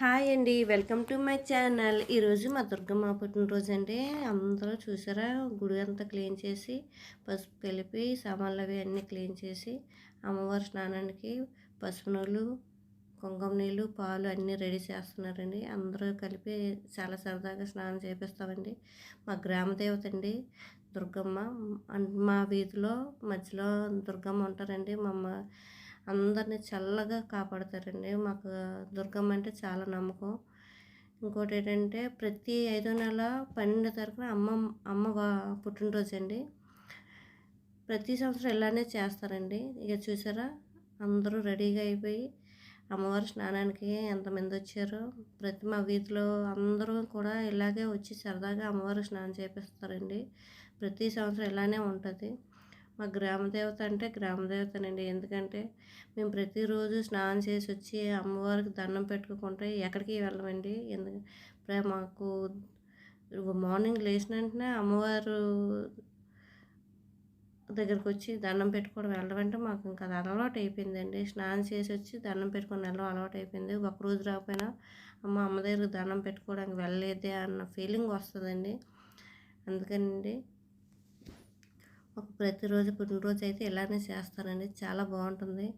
Hi అండి. Welcome to my channel. ఈరోజు మా దుర్గమ్మ పుట్టినరోజు అండి అందరూ చూసారా? గుడి అంతా క్లీన్ చేసి పసుపు కలిపి సామాన్లు అవి అన్నీ క్లీన్ చేసి అమ్మవారి స్నానానికి పసుపు నీళ్ళు కుంకుమ నీళ్ళు పాలు అన్నీ రెడీ చేస్తున్నారండి. అందరూ కలిపి చాలా సరదాగా స్నానం చేపిస్తామండి. మా గ్రామదేవత అండి దుర్గమ్మ. మా వీధిలో మధ్యలో దుర్గమ్మ ఉంటారండి. మా అమ్మ అందరినీ చల్లగా కాపాడతారండి. మాకు దుర్గమ్మ అంటే చాలా నమ్మకం. ఇంకోటి ఏంటంటే ప్రతి ఐదో నెల పన్నెండో తారీఖున అమ్మ అమ్మ వా- పుట్టినరోజు అండి. ప్రతి సంవత్సరం ఇలానే చేస్తారండి. ఇక చూసారా? అందరూ రెడీగా అయిపోయి అమ్మవారి స్నానానికి ఎంతమంది వచ్చారో ప్రతి మా వీధిలో అందరూ కూడా ఇలాగే వచ్చి సరదాగా అమ్మవారి స్నానం చేపిస్తారండి. ప్రతి సంవత్సరం ఇలానే ఉంటుంది. మా గ్రామ దేవత అంటే గ్రామ దేవతనండి. ఎందుకంటే మేము ప్రతిరోజు స్నానం చేసి వచ్చి అమ్మవారికి దండం పెట్టుకుంటే ఎక్కడికి వెళ్ళమండి. ఎందుకంటే మాకు మార్నింగ్ లేచిన వెంటనే అమ్మవారు దగ్గరకు వచ్చి దండం పెట్టుకోవడం వెళ్ళడం అంటే మాకు ఇంకా అది అలవాటు అయిపోయిందండి. స్నానం చేసి వచ్చి దండం పెట్టుకొని వెళ్ళడం అలవాటు అయిపోయింది. ఒకరోజు రాకపోయినా అమ్మ అమ్మ దగ్గరికి దండం పెట్టుకోవడానికి వెళ్ళలేదే అన్న ఫీలింగ్ వస్తుందండి. అందుకనండి ఒక ప్రతిరోజు పుట్టినరోజు అయితే ఇలానే చేస్తానండి. చాలా బాగుంటుంది.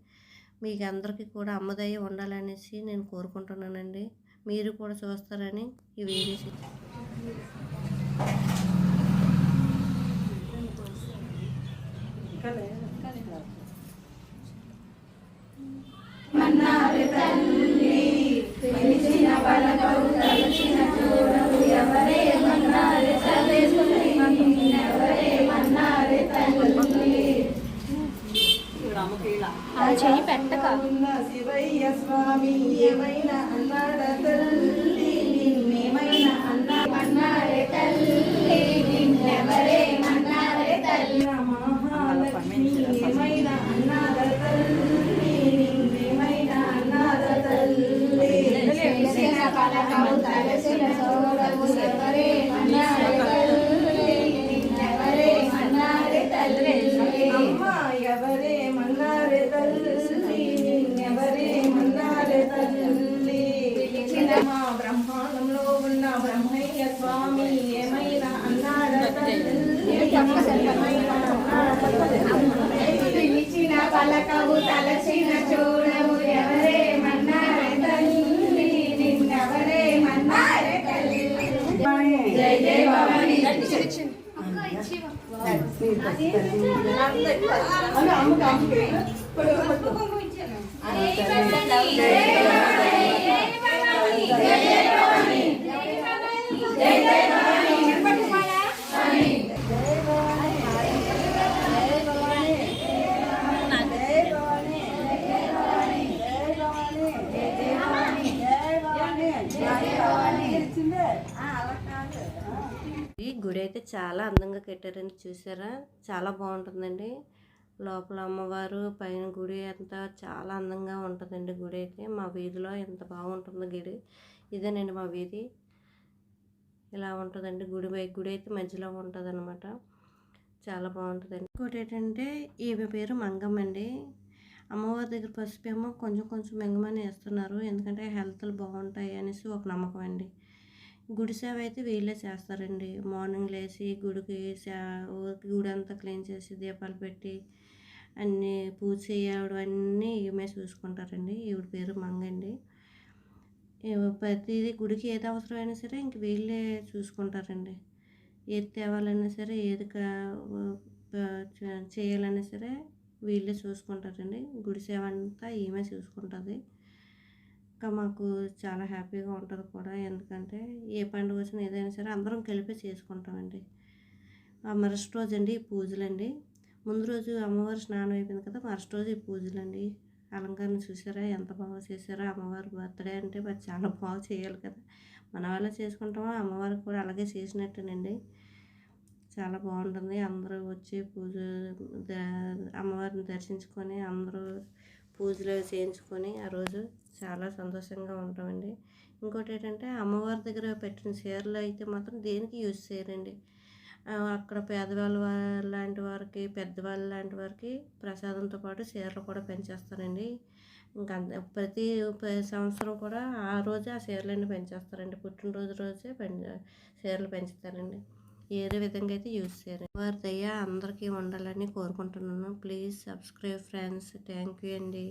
మీకు అందరికీ కూడా అమ్మదయ్య ఉండాలనేసి నేను కోరుకుంటున్నానండి. మీరు కూడా చూస్తారని ఈ వీడియోస్ చెయ్యి ఉన్న శివయ్య స్వామి ఏమైనా అన్నాడ పిలిచిన పలకము తలసిన చూడము ఎవరేమన్నారే తల్లి నిన్నెవరేమన్నారే తల్లి జై జై భవాని. ఈ గుడి అయితే చాలా అందంగా కట్టారండి చూసారా? చాలా బాగుంటుందండి. లోపల అమ్మవారు పైన గుడి అంతా చాలా అందంగా ఉంటుందండి గుడి అయితే మా వీధిలో ఎంత బాగుంటుందో గుడి. ఇదేనండి మా వీధి. ఇలా ఉంటుందండి గుడి బై గుడి అయితే మధ్యలో ఉంటుంది అనమాట చాలా బాగుంటుందండి. ఇంకోటి ఏంటంటే ఈమె పేరు మంగమ్మ అండి అమ్మవారి దగ్గర పసుపేమో కొంచెం కొంచెం మెంగమని వేస్తున్నారు. ఎందుకంటే హెల్త్లు బాగుంటాయి అనేసి ఒక నమ్మకం అండి. గుడి సేవ అయితే వీళ్ళే చేస్తారండి. మార్నింగ్ లేచి గుడికి సే- ఊరికి గుడి అంతా క్లీన్ చేసి దీపాలు పెట్టి అన్నీ పూజ చేయడం అన్నీ ఈమె చూసుకుంటారండి. ఈవిడ పేరు మంగండి ప్రతిదీ గుడికి ఏది అవసరమైనా సరే ఇంక వీళ్ళే చూసుకుంటారండి. ఏది తేవాలన్నా సరే ఏది కా- చేయాలన్నా సరే వీళ్ళే చూసుకుంటారండి. గుడి సేవ అంతా ఈమె చూసుకుంటుంది. ఇంకా మాకు చాలా హ్యాపీగా ఉంటుంది కూడా. ఎందుకంటే ఏ పండుగ వచ్చినా ఏదైనా సరే అందరం కలిపి చేసుకుంటామండి. ఆ మరుసటి రోజు అండి ఈ పూజలండి. ముందు రోజు అమ్మవారి స్నానం అయిపోయింది కదా మరుసటి రోజు ఈ పూజలండి. అలంకరణ చూసారా? ఎంత బాగా చేశారో అమ్మవారి బర్త్డే అంటే మరి చాలా బాగా చేయాలి కదా. మన వాళ్ళే చేసుకుంటామో? అమ్మవారికి కూడా అలాగే చేసినట్టేనండి. చాలా బాగుంటుంది. అందరూ వచ్చి పూజ అమ్మవారిని దర్శించుకొని అందరూ పూజలు చేయించుకొని ఆ రోజు చాలా సంతోషంగా ఉంటామండి. ఇంకోటి ఏంటంటే అమ్మవారి దగ్గర పెట్టిన చీరలు అయితే మాత్రం దేనికి యూజ్ చేయరండి. అక్కడ పేదవాళ్ళ లాంటి వారికి పెద్దవాళ్ళ లాంటి వారికి ప్రసాదంతో పాటు చీరలు కూడా పెంచేస్తారండి. ఇంకా ప్రతి సంవత్సరం కూడా ఆ రోజే ఆ చీరలన్నీ పెంచేస్తారండి. పుట్టినరోజు రోజే పెంచ చీరలు పెంచుతారండి. ఏదో విధంగా అయితే యూజ్ చేయాలి. వారి దయ అందరికీ ఉండాలని కోరుకుంటున్నాను. Please subscribe friends. Thank you అండి.